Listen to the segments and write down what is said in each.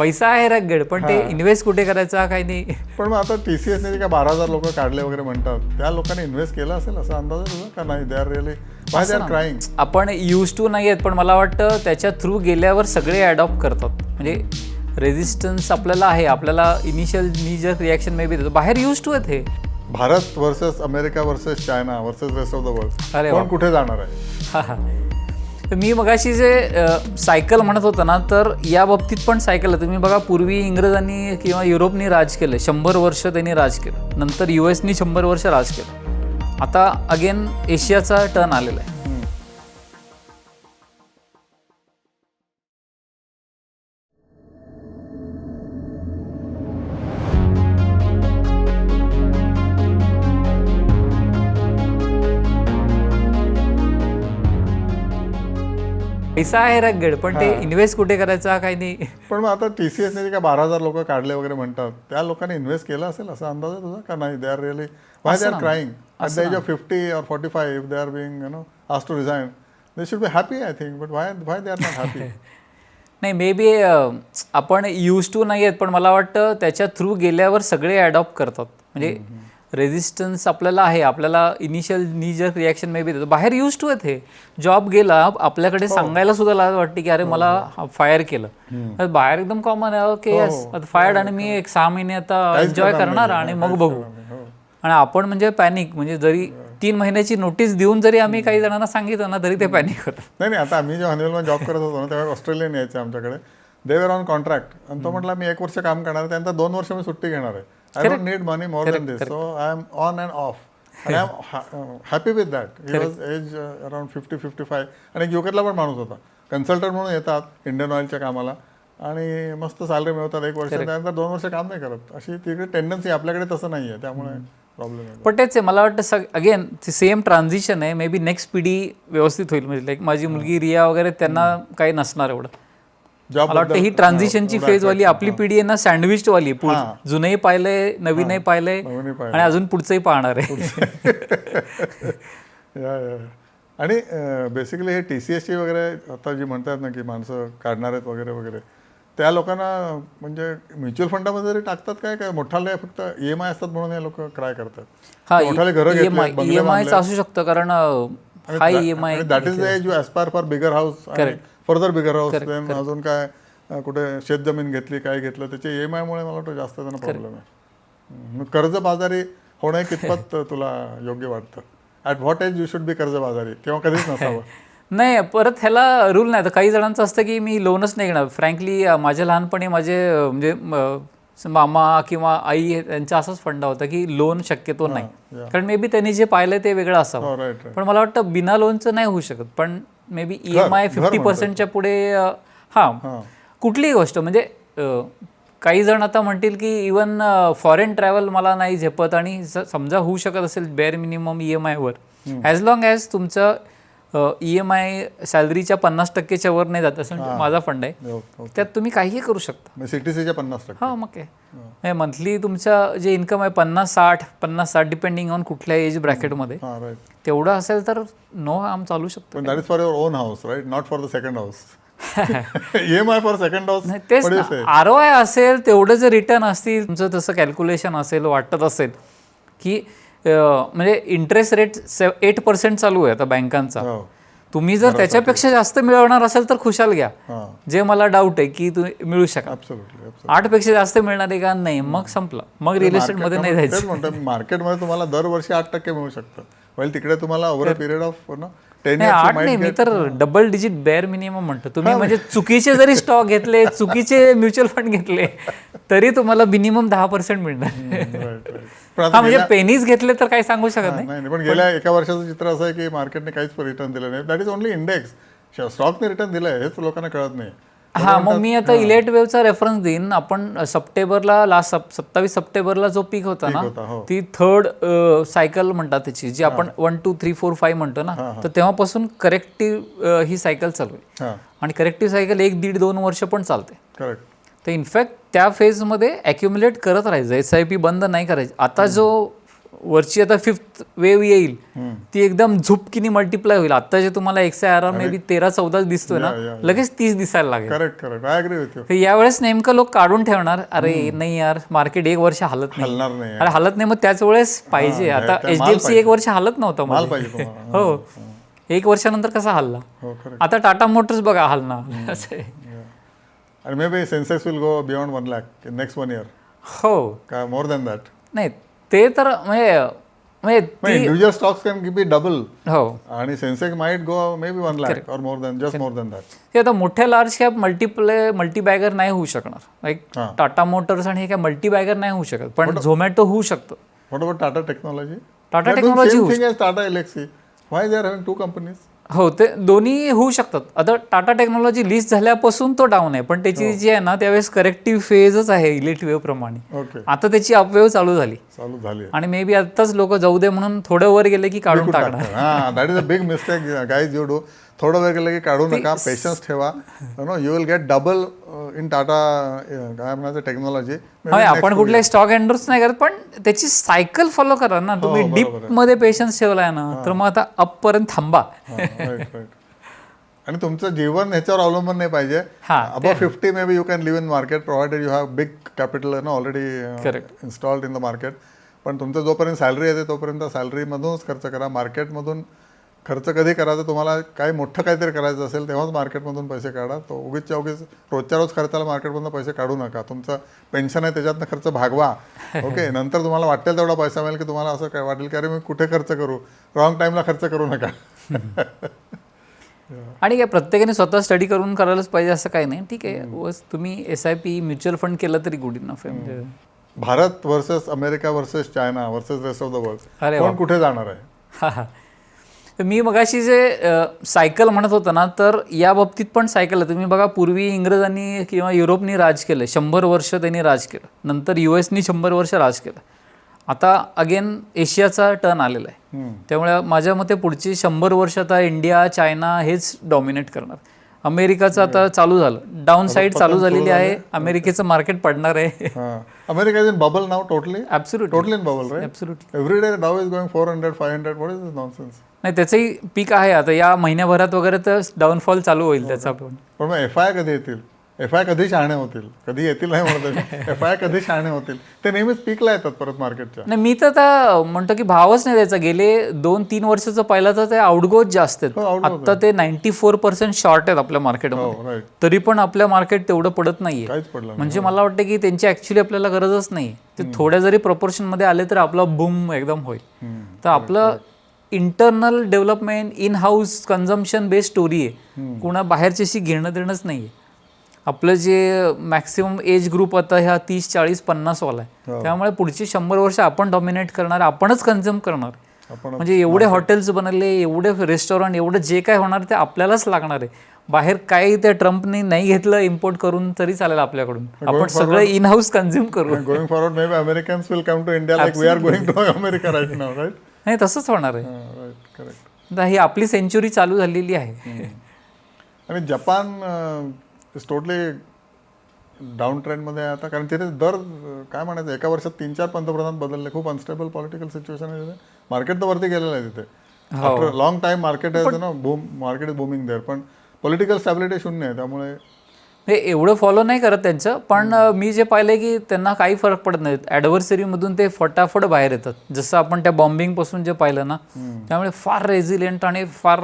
पैसा आहे रगड पण ते इन्व्हेस्ट कुठे करायचा काही नाही. पण मग आता टी सी एसने का बारा हजार लोक काढले वगैरे म्हणतात त्या लोकांनी इन्व्हेस्ट केला असेल असा अंदाज तुझा? का नाही? They are really why they are crying आपण यूज टू नाही आहेत पण मला वाटतं त्याच्या थ्रू गेल्यावर सगळे अडॉप्ट करतात. म्हणजे रेझिस्टन्स आपल्याला आहे. आपल्याला इनिशियल मी जर रिॲक्शन मे बी देतो. बाहेर यूज टू आहेत हे. Bharat versus America versus China versus rest of the world अरे कोण. कुठे जाणार आहे? हा, हा. तर मी मगाशी जे सायकल म्हणत होतं ना तर या बाबतीत पण सायकल आहे. तुम्ही बघा पूर्वी इंग्रजांनी किंवा युरोपनी राज केलं. शंभर वर्ष त्यांनी राज केलं. नंतर यू एसनी शंभर वर्ष राज केलं. आता अगेन एशियाचा टर्न आलेला आहे. पैसा आहे रगड पण ते इन्व्हेस्ट कुठे करायचा काही नाही. पण मग आता टी सी एसने का बारा हजार लोक काढले वगैरे म्हणतात त्या लोकांनी इन्व्हेस्ट केला असेल असा अंदाज आहे तुझा? का नाही? They are really why they are crying at the age of fifty or forty five if they are being you know आज to resign they should be happy I think but why why they are not happy नाही may बी आपण use to नाही आहेत पण मला वाटतं त्याच्या through गेल्यावर सगळे अडॉप्ट करतात. म्हणजे रेझिस्टन्स आपल्याला आहे. आपल्याला इनिशियल मी जर रिॲक्शन मे बी देतो. बाहेर यूज टू आहेत हे. जॉब गेला आपल्याकडे सांगायला सुद्धा लाज वाटते की अरे मला फायर केलं. बाहेर एकदम कॉमन आहे ओके यस फायर्ड आणि मी एक सहा महिने आता एन्जॉय करणार आणि मग बघू. आणि आपण म्हणजे पॅनिक म्हणजे जरी तीन महिन्याची नोटीस देऊन जरी आम्ही काही जणांना सांगितलं ना तरी ते पॅनिक होतं. नाही नाही आता आम्ही जेव्हा हनीवेलमध्ये जॉब करत होतो ना तेव्हा ऑस्ट्रेलियन यायचे आमच्याकडे. देवर ऑन कॉन्ट्रॅक्ट आणि तो म्हटला मी एक वर्ष काम करणार त्यानंतर दोन वर्ष मी सुट्टी घेणार आहे. I don't need money more than this so I am on and off I am happy with that he was age around fifty fifty five आणि एक युकेतला पण माणूस होता. कन्सल्टंट म्हणून येतात इंडियन ऑइलच्या कामाला. आणि मस्त सॅलरी मिळवतात एक वर्ष त्यानंतर दोन वर्ष काम नाही करत. अशी तिकडे टेंडन्सी आपल्याकडे तसं नाही आहे त्यामुळे प्रॉब्लेम आहे पण तेच आहे मला वाटतं सग अगेन सेम ट्रान्झिशन आहे. मे बी नेक्स्ट पिढी व्यवस्थित होईल. म्हणजे लाईक माझी मुलगी रिया वगैरे त्यांना काही नसणार एवढं. मला वाटतं ही ट्रान्झिशनची फेज वाली आपली पिढी आहे ना सँडविच वाली. जुनंही पाहिलंय नवीनही पाहिलंय. आणि अजून पुढचंही पाहणार आहे. आणि बेसिकली हे टी सी एसची वगैरे आता जी म्हणतात ना की माणसं काढणार आहेत वगैरे वगैरे त्या लोकांना म्हणजे म्युच्युअल फंडामध्ये जरी टाकतात काय काय मोठाले फक्त ई एम आय असतात म्हणून हे लोक ट्राय करतात. हा मोठाले घरं घेतली ईएमआय बंगले ईएमआयचं असू शकतं कारण EMI that is the age you aspire for bigger house further bigger house then अजून काय कुठे शेतजमीन घेतली काय घेतलं त्याच्या ई एम आयमुळे मला वाटतं जास्त त्यांना प्रॉब्लेम आहे. कर्जबाजारी होणं कितपत तुला योग्य वाटतं? At what age you should be कर्जबाजारी किंवा कधीच नसावं. नाही परत ह्याला रूल नाही. तर काही जणांचं असतं की मी लोनच नाही घेणार. फ्रँकली माझ्या लहानपणी माझे म्हणजे मामा किंवा आई यांचा असाच फंडा होता की लोन शक्यतो नाही. कारण मे बी त्यांनी जे पाहिलं ते वेगळं असावं. राईट पण मला वाटतं बिना लोनचं नाही होऊ शकत. पण may be E M I fifty पर्सेंटच्या पुढे हां. कुठलीही गोष्ट म्हणजे काही जण आता म्हणतील की इवन फॉरेन ट्रॅव्हल मला नाही झेपत आणि समजा होऊ शकत असेल बेअर मिनिमम ई एम आयवर ॲज लॉंग ॲज तुमचं ई एम आय सॅलरीच्या पन्नास टक्केच्या वर नाही जात असं माझा फंड आहे. त्यात तुम्ही काहीही करू शकता. सीटीसीच्या पन्नास टक्के. हा मग काय. मंथली तुमचं जे इन्कम आहे पन्नास साठ पन्नास साठ डिपेंडिंग ऑन कुठल्या एज ब्रॅकेटमध्ये तेवढं असेल तर नो आम चालू शकतो. पण that is for your own house right not for the second house for second तेच आर ओ आय असेल तेवढं जर रिटर्न असतील तुमचं तसं कॅल्क्युलेशन असेल वाटत असेल की म्हणजे इंटरेस्ट रेट एट पर्सेंट चालू आहे आता बँकांचा हो. तुम्ही जर त्याच्यापेक्षा जास्त मिळवणार असेल तर खुशाल घ्या. जे मला डाऊट आहे की तुम्ही मिळू शकाल. आठपेक्षा जास्त मिळणार आहे का? नाही. मग संपलं. मग रिअलमध्ये नाही जायचं. मार्केटमध्ये तुम्हाला दरवर्षी आठ टक्के मिळू शकतं. वेल तिकडे तुम्हाला ओव्हर अ पिरियड ऑफ आठ नाही. मी तर डबल डिजिट बेअर मिनिमम म्हणतो. तुम्ही म्हणजे चुकीचे जरी स्टॉक घेतले चुकीचे म्युच्युअल फंड घेतले तरी तुम्हाला मिनिमम दहा पर्सेंट मिळणार. पण हा म्हणजे पेनीज घेतले तर काही सांगू शकत नाही. नाही नाही, पण गेल्या एका वर्षाचं चित्र असं आहे की मार्केटने काहीच रिटर्न दिलं नाही. दॅट इज ओनली इंडेक्स स्टॉकने रिटर्न दिलंय हेच लोकांना कळत नाही. हा मग मी आता इलेट वेव्हचा रेफरन्स देईन. आपण सप्टेंबरला लास्ट सत्तावीस सप्टेंबरला जो पीक होता ना होता, हो. ती थर्ड सायकल म्हणतात त्याची जी आपण one two three four five म्हणतो ना तर तेव्हापासून करेक्टिव्ह ही सायकल चालू आहे. हां. आणि करेक्टिव्ह सायकल एक दीड दोन वर्ष पण चालते. करेक्ट तर इनफॅक्ट त्या फेजमध्ये ॲक्युम्युलेट करत राहायचं. एस आय पी बंद नाही करायची. आता जो वरची आता फिफ्थ वेव येईल ती एकदम झुपकिनी मल्टिप्लाय होईल. आता जे तुम्हाला X I R may be तेरा चौदा दिसतोय ना लगेच तीस दिसायला लागेल. करेक्ट करेक्ट यावेळेस नेमकं लोक काढून ठेवणार अरे नाही यार मार्केट एक वर्ष हालत नाही. अरे हालत नाही मग त्याच वेळेस पाहिजे. आता त्या- एच माल डी एफ सी एक वर्ष हालत नव्हतं माल हो. एक वर्षानंतर कसा हल्ला? हो आता टाटा मोटर्स बघा हलणार. असं आणि may be Sensex will go beyond one lakh next one year हो. का मोर दॅन दॅट नाही ते तर म्हणजे म्हणजे ती individual stocks can be double हो. आणि Sensex might go may be one lakh or more than just more than that ते आता मोठ्या लार्ज कॅप मल्टिप्ले मल्टीबॅगर नाही होऊ शकणार. लाईक हां. टाटा मोटर्स आणि हे काय मल्टीबॅगर नाही होऊ शकत. पण झोमॅटो होऊ शकतं. What about Tata Technology? Tata They're doing Technology same thing as Tata Elxsi. Why they are having two companies? हो ते दोन्ही होऊ शकतात. आता टाटा टेक्नॉलॉजी लिस्ट झाल्यापासून तो डाऊन आहे. पण त्याची जी आहे ना त्यावेळेस करेक्टिव्ह फेजच आहे इलेक्ट वेव्ह प्रमाणे. आता त्याची अपवेव चालू झाली. चालू झाली. आणि मे बी आताच लोक जाऊ दे म्हणून थोडं वर गेले की काढून टाकणार. हा big mistake guys you do थोडं वेळ गेलं की काढू नका पेशन्स ठेवा. No you will get double in Tata काय म्हणायचं टेक्नॉलॉजी आपण कुठले स्टॉक एंडर्स नाही करत पण त्याची सायकल फॉलो करा ना. तुम्ही डीपमध्ये पेशन्स ठेवलाय ना तर मग आता अप पर्यंत थांबा. आणि तुमचं जीवन ह्याच्यावर अवलंबून नाही पाहिजे. हा, above fifty may be you can live in market provided you have big capital ना already installed in the market पण तुमचं जोपर्यंत सॅलरी येते तोपर्यंत सॅलरीमधूनच खर्च करा. मार्केटमधून खर्च कधी करायचा तुम्हाला काही मोठं काहीतरी करायचं असेल तेव्हाच मार्केटमधून पैसे काढा. तो उगीचच्या उगीच रोजच्या रोज खर्चाला मार्केटमधून पैसे काढू नका. तुमचं पेन्शन आहे त्याच्यातनं खर्च भागवा. ओके नंतर तुम्हाला वाटेल तेवढा पैसा मिळेल की तुम्हाला असं काय वाटेल की अरे मी कुठे खर्च करू? रॉंग टाईमला खर्च करू नका. आणि काय प्रत्येकाने स्वतः स्टडी करून करायलाच पाहिजे असं काही नाही. ठीक आहे बस तुम्ही S I P mutual fund केलं तरी गुड इनफ आहे. म्हणजे Bharat versus America versus China versus rest of the world कोण कुठे जाणार आहे? हा हा. तर मी मगाशी जे सायकल म्हणत होतं ना तर या बाबतीत पण सायकल आहे. तुम्ही बघा पूर्वी इंग्रजांनी किंवा युरोपनी राज केलं. शंभर वर्ष त्यांनी राज केलं. नंतर यू एसनी शंभर वर्ष राज केलं. आता अगेन एशियाचा टर्न आलेला आहे. त्यामुळे माझ्या मते पुढची शंभर वर्ष आता इंडिया चायना हेच डॉमिनेट करणार. अमेरिकाचं आता चालू झालं. डाऊन साईड चालू झालेली आहे. अमेरिकेचं मार्केट पडणार आहे. America is in bubble now totally absolute totally in bubble right every day Dow is going four hundred five hundred what is nonsense नाही त्याचंही पीक आहे. आता या महिन्याभरात वगैरे तर डाऊनफॉल चालू होईल त्याचा पण पण मग एफ आय कधी येतील? एफ आय कधी शहाणे होतील? कधी येतील नाही म्हणत एफ आय कधी शहाणे होतील? ते नेहमीच पीकला येतात परत मार्केटच्या. नाही मी तर आता म्हणतो की भावच नाही द्यायचा गेले दोन तीन वर्षाचं पहिला तर ते आउटगोज जास्त आहेत. हो, आता ते नाईन्टी फोर पर्सेंट शॉर्ट आहेत आपल्या मार्केटमध्ये हो तरी पण आपल्या मार्केट तेवढं पडत नाहीये. म्हणजे मला वाटतं की त्यांची ऍक्च्युली आपल्याला गरजच नाही ते थोड्या जरी proportion मध्ये आले तर आपला बूम एकदम होईल. तर आपलं internal development in house consumption based story आहे कुणा बाहेरच्याशी घेणं देणंच नाही आपलं जे मॅक्सिमम एज ग्रुप आता ह्या तीस चाळीस पन्नास वाला आहे. त्यामुळे पुढची शंभर वर्ष आपण डॉमिनेट करणार आपणच कन्झ्युम करणार. म्हणजे एवढे हॉटेल्स बनले एवढे रेस्टॉरंट एवढं जे काय होणार ते आपल्यालाच लागणार आहे. बाहेर काही त्या ट्रम्पने नाही घेतलं इम्पोर्ट करून तरी चालेल आपल्याकडून. आपण सगळं इन हाऊस कन्झ्युम करू. Going forward may be Americans will come to India like we are going to America right now right नाही तसंच होणार आहे. करेक्ट ही आपली सेंचुरी चालू झालेली आहे. आणि जपान इज टोटली डाऊन ट्रेंडमध्ये आहे आता. कारण तिथे दर काय म्हणायचं एका वर्षात तीन चार पंतप्रधान बदलले. खूप अनस्टेबल पॉलिटिकल सिच्युएशन आहे तिथे. मार्केट तर वरती गेलेलं आहे तिथे. लॉंग टाइम मार्केट आहे ना boom market is booming there पण पॉलिटिकल स्टॅबिलिटी शून्य आहे. त्यामुळे हे एवढं फॉलो नाही करत त्यांचं पण मी जे पाहिलंय की त्यांना काही फरक पडत नाही ॲडव्हर्सरीमधून ते फटाफट बाहेर येतात. जसं आपण त्या बॉम्बिंगपासून जे पाहिलं ना त्यामुळे फार रेझिलियंट आणि फार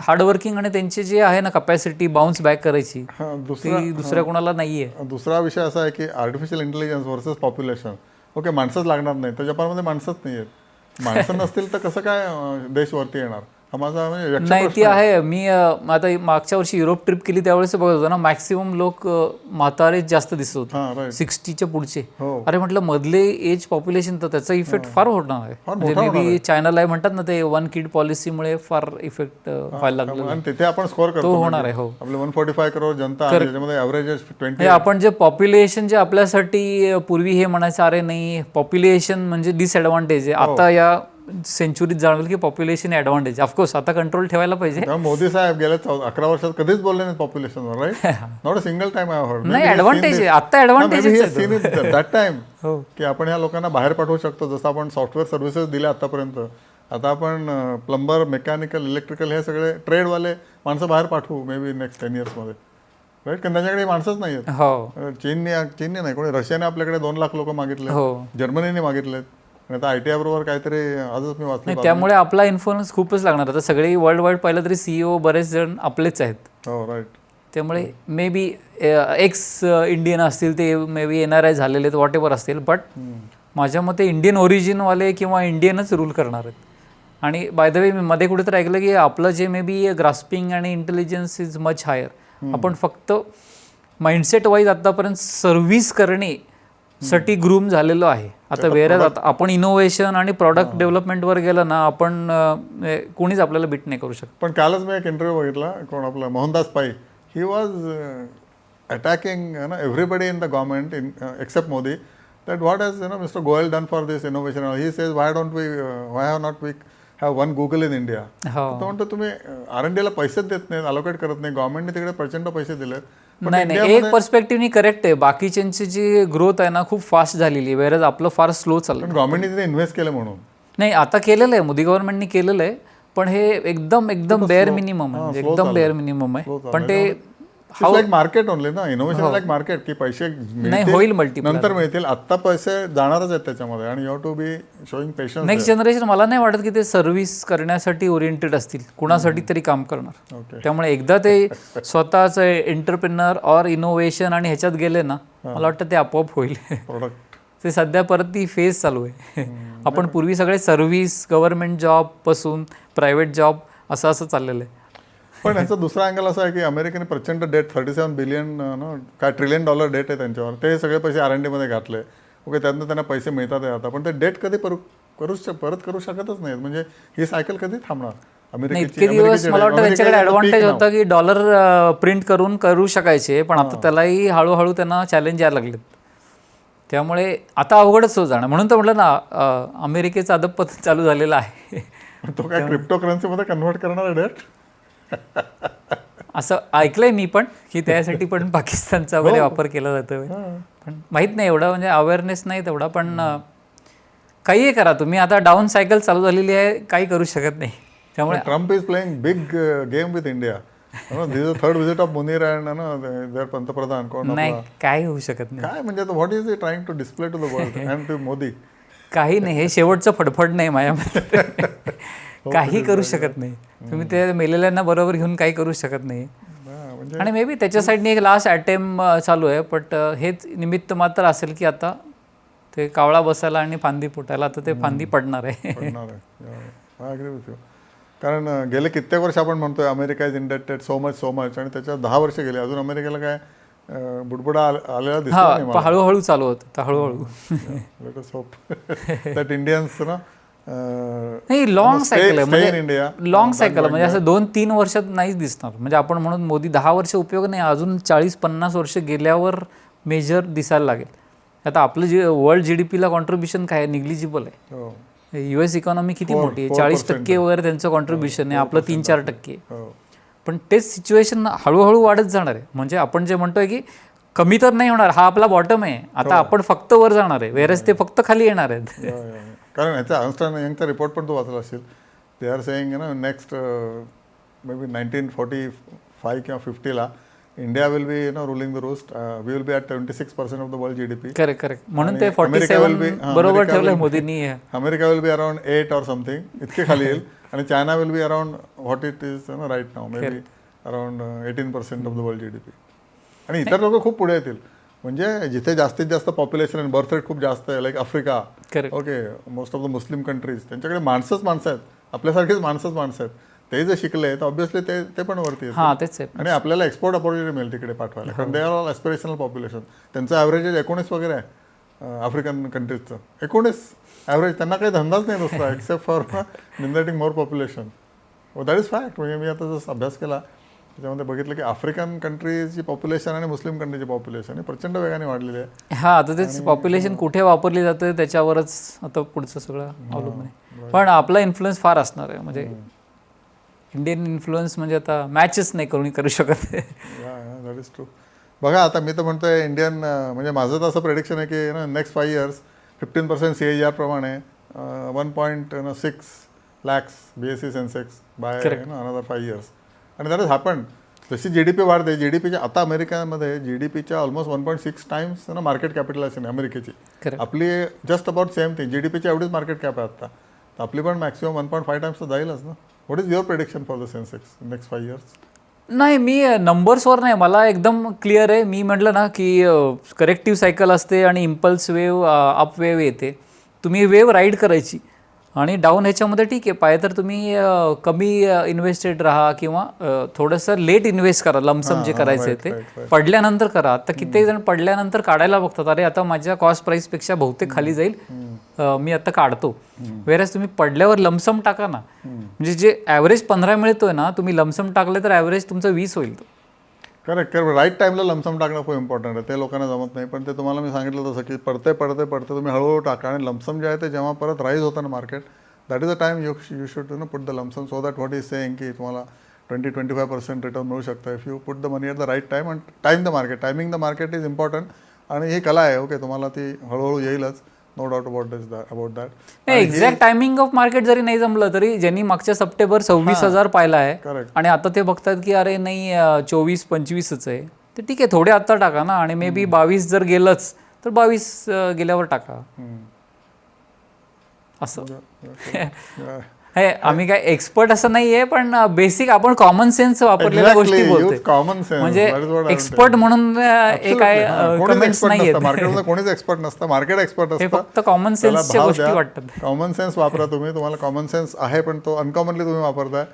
हार्डवर्किंग आणि त्यांची जी आहे ना कपॅसिटी बाउन्स बॅक करायची ती दुसऱ्या कोणाला नाहीये. दुसरा विषय असा आहे की artificial intelligence versus population okay माणसंच लागणार नाही तर जपानमध्ये माणसंच नाही आहेत माणसं नसतील तर कसं काय देश वरती येणार? माझा म्हणजे नाही ती आहे. मी अं, आता मागच्या वर्षी युरोप ट्रिप केली त्यावेळेस बघत होतो ना मॅक्सिमम लोक अं, म्हातारे जास्त दिसत होते. हा राईट सिक्स्टीच्या पुढचे. हो. अरे म्हटलं मधले एज पॉप्युलेशन तर त्याचा इफेक्ट फार होणार आहे. म्हणजे मे बी चायनाला म्हणतात ना ते वन किड पॉलिसीमुळे फार इफेक्ट व्हायला लागलं आणि तिथे आपण स्कोर तो करतो होणार आहे हो. आपले वन फोर्टी फाय करोड जनता आहे त्याच्यामध्ये ॲव्हरेज ट्वेंटी हे आपण जे पॉप्युलेशन जे आपल्यासाठी अं, पूर्वी हे म्हणायचं अरे नाही पॉप्युलेशन म्हणजे डिसएडव्हान्टेज आहे. आता या सेंचुरीत जाणवेल की पॉप्युलेशन ॲडव्हान्टेज ऑफकोर्स आता कंट्रोल ठेवायला पाहिजे. मोदी साहेब गेल्या अकरा वर्षात कधीच बोलले नाहीत पॉप्युलेशनवर right not a single time नाही ॲडव्हान्टेज आहे. आता ॲडव्हान्टेज दॅट टाइम की आपण ह्या लोकांना बाहेर पाठवू शकतो. जसं आपण सॉफ्टवेअर सर्व्हिसेस दिल्या आतापर्यंत. आता आपण प्लंबर मेकॅनिकल इलेक्ट्रिकल हे सगळे ट्रेडवाले माणसं बाहेर पाठवू मे बी नेक्स्ट टेन इयर्समध्ये राईट कारण त्यांच्याकडे माणसंच नाही आहेत हो चीनने चीनने नाही कोणी रशियाने आपल्याकडे दोन लाख लोक मागितले हो. जर्मनीने मागितलेत. आणि आता आय टी काहीतरी आजच मी वाचले नाही त्यामुळे आपला इन्फ्लुअन्स खूपच लागणार. आता सगळे वर्ल्ड वाईड पाहिलं तरी सीईओ बरेच जण आपलेच आहेत. हो राईट त्यामुळे मे बी एक्स इंडियन असतील ते may be N R I झालेले आहेत वॉट एव्हर असतील बट माझ्या मते इंडियन ओरिजिनवाले किंवा इंडियनच रूल करणार आहेत. आणि बाय द वे मी मध्ये कुठेतरी ऐकलं की आपलं जे मे बी ग्रास्पिंग आणि इंटेलिजन्स इज मच हायर आपण फक्त माइंडसेट वाईज आतापर्यंत सर्व्हिस करणे साठी ग्रूम झालेलो आहे. आता वेर आता आपण इनोव्हेशन आणि प्रॉडक्ट डेव्हलपमेंटवर गेलं ना आपण कोणीच आपल्याला बीट नाही करू शकत. पण कालच मी एक इंटरव्ह्यू बघितला कोण आपला Mohandas Pai he was attacking ना everybody in the government in except Modi that what has you know mister Goyal done for this innovation he says why don't we why have not we have one Google in India तो म्हणतो तुम्ही R N डीला पैसेच देत नाहीत allocate करत नाही. गव्हर्नमेंटने तिकडे प्रचंड पैसे दिलेत. नाही नाही एक पर्स्पेक्टिव्हनी करेक्ट आहे. बाकीच्यांची जी ग्रोथ आहे ना खूप फास्ट झालेली आहे. वेरज आपलं फार स्लो चाललं गव्हर्नमेंटने इन्व्हेस्ट केलं म्हणून. नाही आता केलेलं आहे. मोदी गव्हर्नमेंटनी केलेलं आहे. पण हे एकदम एकदम बेअर मिनिमम आहे. म्हणजे एकदम बेअर मिनिमम आहे. पण ते लाईक मार्केट ओनली ना इनोव्हेशन लाईक मार्केट की पैसे नाही होईल मल्टी नंतर मिळतील. आत्ता पैसे जाणारच आहेत त्याच्यामध्ये आणि you to be showing patience next generation मला नाही वाटत की ते सर्व्हिस करण्यासाठी ओरिएंटेड असतील. कुणासाठी तरी काम करणार. त्यामुळे एकदा ते स्वतःच एंटरप्रिनर ऑर इनोव्हेशन आणि ह्याच्यात गेले ना मला वाटतं ते आपोआप होईल. प्रोडक्ट ते सध्या परत ती फेज चालू आहे. आपण पूर्वी सगळे सर्व्हिस गव्हर्नमेंट जॉबपासून प्रायव्हेट जॉब असं असं चाललेलं आहे. पण याचा दुसरा अँगल असा आहे की अमेरिकेने प्रचंड डेट थर्टी सेवन बिलियन ना काय ट्रिलियन डॉलर डेट आहे त्यांच्यावर. ते सगळे पैसे आर एन डीमध्ये घातले. ओके त्यातनं त्यांना पैसे मिळतात आहे आता पण ते डेट कधी करू करू शक- परत करू शकतच नाहीत. म्हणजे ही सायकल कधी थांबणार? इतके दिवस मला वाटतं त्याच्याकडे ॲडव्हान्टेज होता की डॉलर प्रिंट करून करू शकायचे पण आता त्यालाही हळूहळू त्यांना चॅलेंज यायला लागलेत. त्यामुळे आता अवघडच हो जाणं म्हणून तर म्हटलं ना अमेरिकेचं अदबपत चालू झालेलं आहे. तो काय क्रिप्टो करन्सीमध्ये कन्व्हर्ट करणार आहे डेट असं ऐकलंय मी पण की त्यासाठी पण पाकिस्तानचा वगैरे हो. वापर केला जातो पण माहीत नाही एवढा म्हणजे अवेअरनेस नाही तेवढा पण अं, काहीही करा तुम्ही. आता डाऊन सायकल चालू झालेली आहे काही करू शकत नाही. त्यामुळे Trump is playing big game with India third visit of Munir and पंतप्रधान कोण नाही काही होऊ शकत नाही. काय म्हणजे what is trying to display to the world and to Modi काही नाही हे शेवटचं फडफड नाही हो, काही करू शकत नाही. तुम्ही ते मेलेल्यांना बरोबर घेऊन काही करू शकत नाही. हा, म्हणजे आणि मे बी त्याच्या साईडने एक लास्ट अटेम्प चालू आहे बट हेच निमित्त मात्र असेल की आता ते कावळा बसायला आणि फांदी फुटायला आता ते फांदी पडणार आहे. यू कारण गेले कित्येक वर्ष आपण म्हणतोय America is indebted so much so much आणि त्याच्यात दहा वर्ष गेले. अजून अमेरिकेला काय बुडबुडा आल- आलेला हा पण हळूहळू चालू होतं हळूहळू. लेट होप दॅट इंडियन्स ना नाही लॉंग सायकल आहे. म्हणजे. लॉंग सायकल म्हणजे असं दोन तीन वर्षात नाहीच दिसणार. म्हणजे आपण म्हणून मोदी दहा वर्ष उपयोग नाही अजून चाळीस पन्नास वर्ष गेल्यावर मेजर दिसायला लागेल. आता आपलं जे वर्ल्ड जी डी पीला कॉन्ट्रीब्युशन काय निग्लिजिबल आहे. हो. युएस इकॉनॉमी किती मोठी आहे? चाळीस टक्के वगैरे त्यांचं कॉन्ट्रीब्युशन आहे. आपलं तीन चार टक्के. हो. पण तेच सिच्युएशन हळूहळू वाढत जाणार आहे. म्हणजे आपण जे म्हणतोय की कमी तर नाही होणार हा आपला बॉटम आहे. आता आपण फक्त वर जाणार आहे. वेरस ते फक्त खाली येणार आहेत. कारण ह्याचा अन्स्टन यंगचा रिपोर्ट पण तू वाचला असेल. दे आर सेईंग ना next may be nineteen forty five किंवा फिफ्टीला India will be no ruling the roost we will be at twenty six percent of the world G D P correct correct म्हणून ते America be- हा, बरोबर be- मोदींनी. America will be around eight or something इतके खाली येईल. आणि China will be around what it is no right now may be around eighteen percent of the world G D P आणि इतर लोक खूप पुढे येतील. म्हणजे जिथे जास्तीत जास्त पॉप्युलेशन आणि बर्थ रेट खूप जास्त आहे like Africa. Okay most of the Muslim countries त्यांच्याकडे माणसंच माणसं आहेत. आपल्यासारखीच माणसंच माणसं आहेत. ते जे शिकले तर ऑब्व्हियसली ते ते पण वरती हा आहे. आणि आपल्याला एक्सपोर्ट अपॉर्च्युनिटी मिळेल तिकडे पाठवायला. कारण they are all aspirational population त्यांचं ॲव्हरेज एकोणीस वगैरे आहे आफ्रिकन कंट्रीजचं एकोणीस ॲव्हरेज त्यांना काही धंदाच नाही दुसरा except for generating more population that is fact म्हणजे मी आता जसं अभ्यास केला त्याच्यामध्ये बघितलं की आफ्रिकन कंट्रीजची पॉप्युलेशन आणि मुस्लिम कंट्रीची पॉप्युलेशन ही प्रचंड वेगाने वाढलेली आहे. हा आता तेच पॉप्युलेशन कुठे वापरली जाते त्याच्यावरच आता पुढचं सगळं अवलंबून आहे. पण आपला इन्फ्लुएन्स फार असणार आहे म्हणजे इंडियन इन्फ्लुएन्स म्हणजे आता मॅचच नाही कोणी करू शकत. दॅट इज ट्रू बघा आता मी तर म्हणतोय इंडियन म्हणजे माझं तर असं प्रेडिक्शन आहे की ना next five years fifteen percent C A R प्रमाणे one point six lakhs B S E Sensex by another five years आणि दॅट इज हॅपन जशी जी डी पी वाढते. जी डी पीच्या आता अमेरिकेमध्ये जी डी पीच्या almost one point six times ना market capitalization अमेरिकेची. Correct. आपली just about same thing G D पीची एवढीच मार्केट कॅप आहे आता. तर आपली पण maximum one point five times तर जाईलच ना. What is your prediction for the Sensex next five years नाही मी नंबर्सवर नाही. मला एकदम क्लिअर आहे. मी म्हटलं ना की करेक्टिव्ह सायकल असते आणि इम्पल्स वेव अप वेव येते. तुम्ही वेव राईड करायची. आणि डाऊन ह्याच्यामध्ये ठीक आहे पाहिजे तर तुम्ही कमी इन्व्हेस्टेड राहा किंवा थोडंसं लेट इन्व्हेस्ट करा लमसम जे करायचं ते. पडल्यानंतर करा. आता कित्येक जण पडल्यानंतर काढायला बघतात अरे आता माझ्या कॉस्ट प्राईसपेक्षा बहुतेक खाली जाईल. मी आता काढतो. वेरॅज तुम्ही पडल्यावर लमसम टाका ना. म्हणजे जे ॲव्हरेज पंधरा मिळतोय ना तुम्ही लमसम टाकले तर ॲव्हरेज तुमचं वीस होईल. तो. करेक्ट करेक्ट राईट टाईमला लमसम टाकणं खूप इम्पॉर्टंट आहे. ते लोकांना जमत नाही. पण ते तुम्हाला मी सांगितलं तसं की पडते पडते पडते तुम्ही हळूहळू टाका. आणि लमसम जे आहे ते जेव्हा परत राईज होतं ना market that is a time you you should no put the lump sum so that what is saying की तुम्हाला twenty twenty five percent return मिळू शकतं. If you put the money at the right time and time the market timing the market is important आणि ही कला आहे. Okay तुम्हाला ती हळूहळू येईलच. No doubt about that about that नाही एक्झॅक्ट टायमिंग ऑफ मार्केट जरी नाही जमलं तरी ज्यांनी मागच्या सप्टेंबर सव्वीस हजार पाहिला आहे आणि आता ते बघतात की अरे नाही चोवीस पंचवीसच आहे. तर ठीक आहे थोडे आता टाका ना आणि मे बी बावीस जर गेलंच तर बावीस गेल्यावर टाका. असं. आम्ही काय एक्सपर्ट असं नाहीये पण बेसिक आपण कॉमन सेन्स वापरलेल्या गोष्टी सेन्स म्हणजे एक्सपर्ट म्हणून काय कमेंट्स मार्केटमध्ये कोणीच एक्सपर्ट नसतं मार्केट एक्सपर्ट असतं. फक्त कॉमन भाव गोष्टी वाटतात. कॉमन सेन्स वापरा तुम्ही तुम्हाला कॉमन सेन्स आहे पण तो अनकॉमनली तुम्ही वापरताय.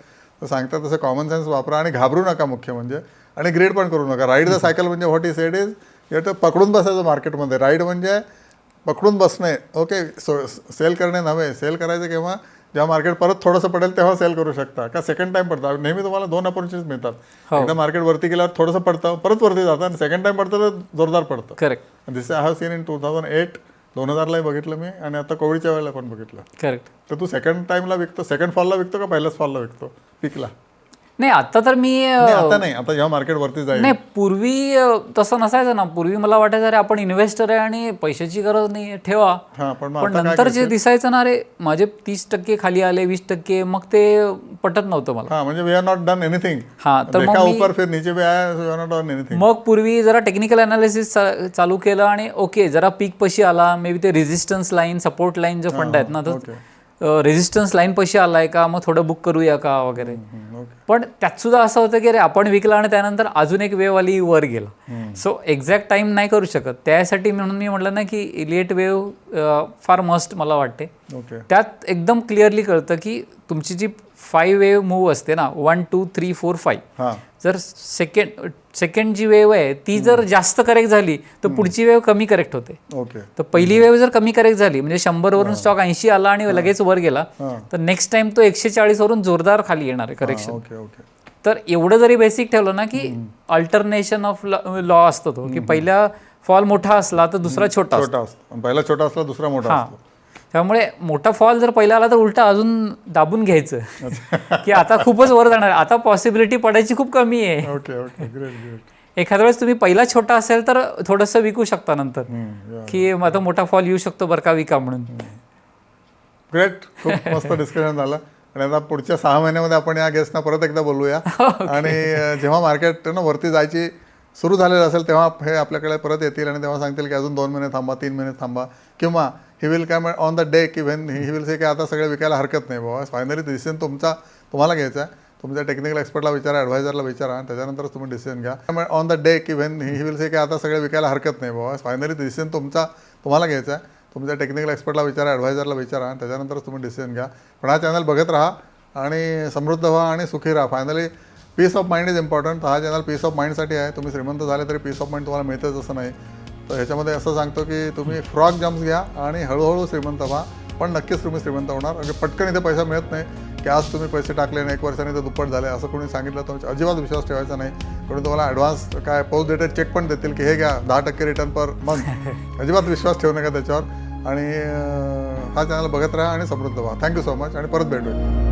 तर सांगता तसं कॉमन सेन्स वापरा आणि घाबरू नका मुख्य म्हणजे आणि ग्रेड पण करू नका. राईड द सायकल म्हणजे व्हॉट इज सेड इज येतं पकडून बसायचं मार्केटमध्ये राईड म्हणजे पकडून बसणे. ओके सेल करणे नव्हे. सेल करायचं केव्हा? जेव्हा मार्केट परत थोडंसं पडेल तेव्हा सेल करू शकता. का सेकंड टाइम पडतं? नेहमी तुम्हाला दोन अपॉर्च्युनिटीज मिळतात. एकदा मार्केट वरती गेल्यावर थोडंसं पडतं परत वरती जातं आणि सेकंड टाइम पडतं तर जोरदार पडतं. Correct this I have seen in two thousand eight दोन हजारलाही बघितलं मी आणि आता कोविडच्या वेळेला पण बघितलं. करेक्ट तर तू सेकंड टाइमला विकतो सेकंड फॉलला विकतो का पहिल्याच फॉलला विकतो? पिकला नाही आता तर मी नाही आता नाही आता जेव्हा मार्केट वरती जाईल. नाही पूर्वी अ, तसं नसायचं ना. पूर्वी मला वाटायचं अरे आपण इन्व्हेस्टर आहे आणि पैशाची गरज नाही ठेवा. हा पण मग पण नंतर जे दिसायचं ना अरे माझे तीस टक्के खाली आले वीस टक्के मग ते पटत नव्हतं मला. हा म्हणजे we are not done anything हा तर देखा ऊपर फिर नीचे भी आया we are not done anything मग पूर्वी जरा टेक्निकल अनालिसिस चालू केलं आणि ओके जरा पीक पशी आला मे बी ते रेझिस्टन्स लाईन सपोर्ट लाईन जे फंड आहेत ना तर रेझिस्टन्स लाईन पशी आलाय का? मग थोडं बुक करूया का? वगैरे. पण त्यात सुद्धा असं होतं की अरे आपण विकला आणि त्यानंतर अजून एक वेव आली वर गेला. सो एक्झॅक्ट टाइम नाही करू शकत. त्यासाठी म्हणून मी म्हटलं ना की इलिएट वेव फार मस्ट मला वाटते. त्यात एकदम क्लिअरली कळतं की तुमची जी फाईव्ह वेव मूव्ह असते ना one two three four five हा. जर सेकंड सेकंड जी वेव आहे ती जर जास्त करेक्ट झाली तर पुढची वेव कमी करेक्ट होते. ओके. तर पहिली वेव जर कमी करेक्ट झाली म्हणजे शंभर वरून स्टॉक ऐंशी आला आणि लगेच वर गेला. तर नेक्स्ट टाइम तो एकशे चाळीस वरून जोरदार खाली येणार आहे करेक्शन ओके ओके. तर एवढं जरी बेसिक ठेवलं ना की अल्टरनेशन ऑफ लॉ असतो तो की पहिला फॉल मोठा असला तर दुसरा छोटा असतो. छोटा असतो. आणि पहिला छोटा असला दुसरा मोठा असतो. त्यामुळे मोठा फॉल जर पहिला आला तर उलटा अजून दाबून घ्यायचं. की आता खूपच वर जाणार. आता पॉसिबिलिटी पडायची खूप कमी आहे. Okay okay. ग्रेट ग्रेट एखाद्या वेळेस तुम्ही पहिला छोटा असेल तर थोडंसं विकू शकता नंतर. की आता मोठा फॉल येऊ शकतो बरं का विका म्हणून. ग्रेट खूप मस्त डिस्कशन झालं. आणि आता पुढच्या सहा महिन्यामध्ये आपण या गेस्टना परत एकदा बोलूया. आणि जेव्हा मार्केट ना वरती जायची सुरू झालेलं असेल तेव्हा हे आपल्याकडे परत येतील आणि तेव्हा सांगतील की अजून दोन महिने थांबा तीन महिने थांबा किंवा ही विल काय ऑन द डे की व्हेन ही विल से की आता सगळे विकायला हरकत नाही बाबा फायनली डिसिजन तुमचा तुम्हाला घ्यायचा आहे. तुमच्या टेक्निकल एक्सपर्टला विचारा ॲडवायझरला विचारा त्याच्यानंतरच तुम्ही डिसिजन घ्या. ऑन द डे की व्हेन ही विल से की आता सगळे विकायला हरकत नाही बाबा फायनली डिसिजन तुमचा तुम्हाला घ्यायचा आहे. तुमच्या टेक्निकल एक्सपर्टला विचारा ॲडवायझरला विचारा त्याच्यानंतरच तुम्ही डिसिजन घ्या. पण हा चॅनल बघत राहा आणि समृद्ध व्हा आणि सुखी राहा. Finally peace of mind is important हा चॅनल पीस ऑफ माइंडसाठी आहे. तुम्ही श्रीमंत झाले तरी पीस ऑफ माइंड तुम्हाला मिळतच असं नाही. तर ह्याच्यामध्ये असं सांगतो की तुम्ही फ्रॉक जम्प्स घ्या आणि हळूहळू श्रीमंत व्हा. पण नक्कीच तुम्ही श्रीमंत होणार. म्हणजे पटकन इथे पैसा मिळत नाही की आज तुम्ही पैसे टाकले आणि एक वर्षाने ते दुप्पट झाले. असं कोणी सांगितलं तर अजिबात विश्वास ठेवायचा नाही. कोणी तुम्हाला ॲडव्हान्स काय पोस्ट डेटेड चेक पण देतील की हे घ्या दहा टक्के रिटर्न पर मंथ अजिबात विश्वास ठेवू नका त्याच्यावर. आणि हा चॅनल बघत राहा आणि समृद्ध व्हा. थँक्यू सो मच आणि परत भेटूया.